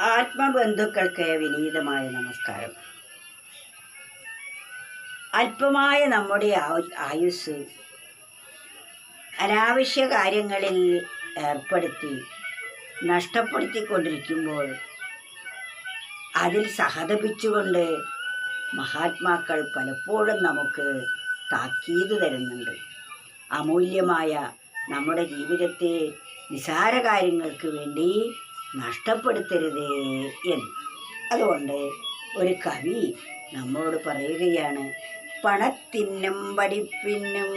ആത്മബന്ധുക്കൾക്ക് വിനീതമായ നമസ്കാരം. അല്പമായ നമ്മുടെ ആയുസ് അനാവശ്യ കാര്യങ്ങളിൽ ഏർപ്പെടുത്തി നഷ്ടപ്പെടുത്തിക്കൊണ്ടിരിക്കുമ്പോൾ അതിൽ സഹതപിച്ചുകൊണ്ട് മഹാത്മാക്കൾ പലപ്പോഴും നമുക്ക് താക്കീത് തരുന്നുണ്ട്. അമൂല്യമായ നമ്മുടെ ജീവിതത്തെ നിസാര കാര്യങ്ങൾക്ക് വേണ്ടി നഷ്ടപ്പെടുത്തരുതേ എന്ന്. അതുകൊണ്ട് ഒരു കവി നമ്മോട് പറയുകയാണ് പണത്തിനും പഠിപ്പിനും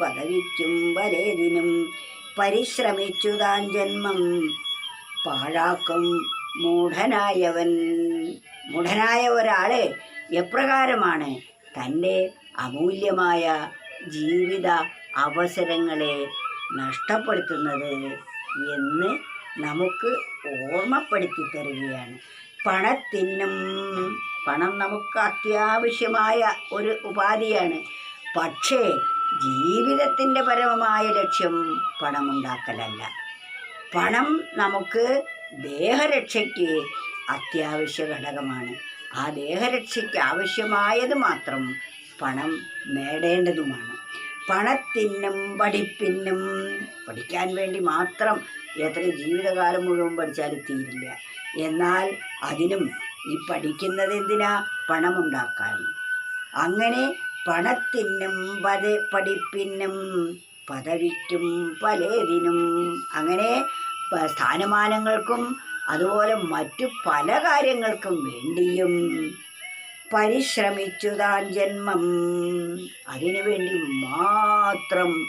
പദവിക്കും വലേതിനും പരിശ്രമിച്ചു താൻ ജന്മം. പാഴാക്കും മൂഢനായവൻ. മൂഢനായ ഒരാളെ എപ്രകാരമാണ് തന്റെ അമൂല്യമായ ജീവിത അവസരങ്ങളെ നഷ്ടപ്പെടുത്തുന്നത്? എന്ന് നമുക്ക് ഓർമ്മപ്പെടുത്തി തരികയാണ് പണത്തിനും പണം നമുക്ക് അത്യാവശ്യമായ ഒരു ഉപാധിയാണ്. പക്ഷേ ജീവിതത്തിന്റെ പരമമായ ലക്ഷ്യം പണമുണ്ടാക്കലല്ല. പണം നമുക്ക് ദേഹരക്ഷയ്ക്ക് അത്യാവശ്യ ഘടകമാണ്. ആ ദേഹരക്ഷയ്ക്ക് ആവശ്യമായത് മാത്രം പണം നേടേണ്ടതുമാണ്. പണത്തിനും പഠിപ്പിനും പഠിക്കാൻ വേണ്ടി മാത്രം എത്ര ജീവിതകാലം മുഴുവൻ പഠിച്ചാലും തീരില്ല. എന്നാൽ അതിനും ഈ പഠിക്കുന്നത് എന്തിനാ? പണമുണ്ടാക്കാൻ. അങ്ങനെ പണത്തിനും പത പഠിപ്പിനും പദവിക്കും പലതിനും അങ്ങനെ സ്ഥാനമാനങ്ങൾക്കും അതുപോലെ മറ്റു പല കാര്യങ്ങൾക്കും വേണ്ടിയും പരിശ്രമിച്ചു താൻ ജന്മം. അതിനുവേണ്ടി മാത്രം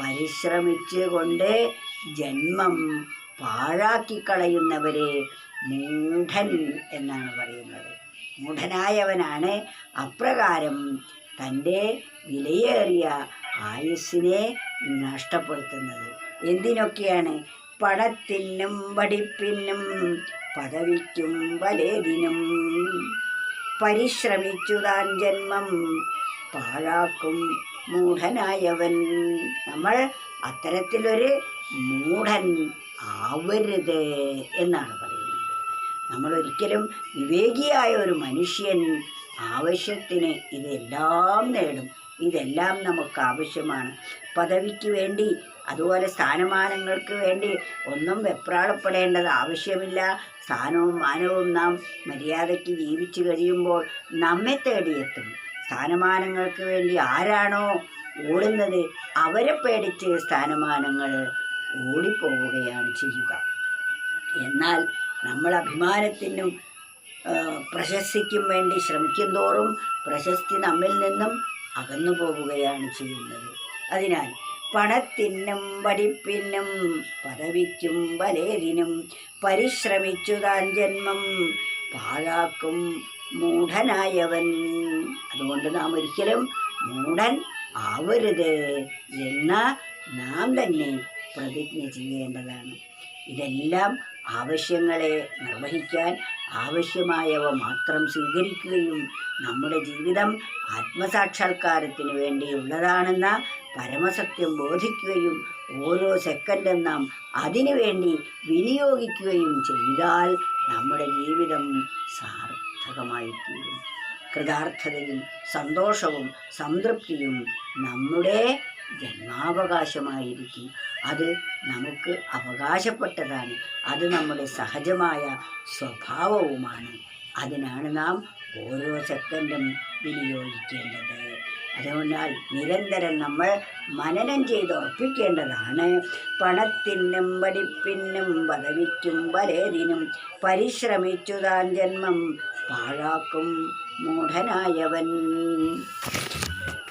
പരിശ്രമിച്ചു കൊണ്ട് ജന്മം പാഴാക്കി കളയുന്നവരെ മൂഢൻ എന്നാണ് പറയുന്നത്. മൂഢനായവനാണ് അപ്രകാരം തന്റെ വിലയേറിയ ആയുസ്സിനെ നഷ്ടപ്പെടുത്തുന്നത്. എന്തിനൊക്കെയാണ്? പണത്തിനും പഠിപ്പിനും പദവിക്കും വലേതിനും. പരിശ്രമിച്ചു താൻ ജന്മം. പാഴാക്കും മൂഢനായവൻ. നമ്മൾ അത്തരത്തിലൊരു മൂഢൻ ആവരുത് എന്നാണ് പറയുന്നത്. നമ്മൾ ഒരിക്കലും വിവേകിയായ ഒരു മനുഷ്യൻ ആവശ്യത്തിന് ഇതെല്ലാം നേടും. ഇതെല്ലാം നമുക്ക് ആവശ്യമാണ് പദവിക്ക് വേണ്ടി അതുപോലെ സ്ഥാനമാനങ്ങൾക്ക് വേണ്ടി ഒന്നും വെപ്രാളപ്പെടേണ്ടത് ആവശ്യമില്ല. സ്ഥാനവും മാനവും നാം മര്യാദയ്ക്ക് ജീവിച്ചു കഴിയുമ്പോൾ നമ്മെ തേടിയെത്തും. സ്ഥാനമാനങ്ങൾക്ക് വേണ്ടി ആരാണോ ഓടുന്നത് അവരെ പേടിച്ച് സ്ഥാനമാനങ്ങൾ ഓടിപ്പോവുകയാണ് ചെയ്യുക. എന്നാൽ നമ്മൾ അഭിമാനത്തിനും പ്രശസ്തിക്കും വേണ്ടി ശ്രമിക്കും തോറും പ്രശസ്തി നമ്മിൽ നിന്നും അകന്നു പോവുകയാണ് ചെയ്യുന്നത്. അതിനാൽ പണത്തിനും പഠിപ്പിനും പദവിക്കും വലേതിനും പരിശ്രമിച്ചു താൻ ജന്മം പാഴാക്കും മൂഢനായവൻ. അതുകൊണ്ട് നാം ഒരിക്കലും മൂഢൻ ആവരുത് എന്ന നാം തന്നെ പ്രതിജ്ഞ ചെയ്യേണ്ടതാണ്. ഇതെല്ലാം ആവശ്യങ്ങളെ നിർവഹിക്കാൻ ആവശ്യമായവ മാത്രം സ്വീകരിക്കുകയും നമ്മുടെ ജീവിതം ആത്മസാക്ഷാത്കാരത്തിന് വേണ്ടിയുള്ളതാണെന്ന പരമസത്യം ബോധിക്കുകയും ഓരോ സെക്കൻഡും നാം അതിനു വേണ്ടി വിനിയോഗിക്കുകയും ചെയ്താൽ നമ്മുടെ ജീവിതം സാർത്ഥകമായി തീരും കൃതാർത്ഥതയും സന്തോഷവും സംതൃപ്തിയും നമ്മുടെ ജന്മാവകാശമായിരിക്കും. അത് നമുക്ക് അവകാശപ്പെട്ടതാണ്. അത് നമ്മുടെ സഹജമായ സ്വഭാവവുമാണ്. അതിനാണ് നാം ഓരോ സെക്കൻഡും വിനിയോഗിക്കേണ്ടത്. അതുകൊണ്ടാൽ നിരന്തരം നമ്മൾ മനനം ചെയ്ത് ഉറപ്പിക്കേണ്ടതാണ്. പണത്തിനും പഠിപ്പിനും പദവിക്കും പലേതിനും പരിശ്രമിച്ചു താൻ ജന്മം പാഴാക്കും മൂഢനായവൻ.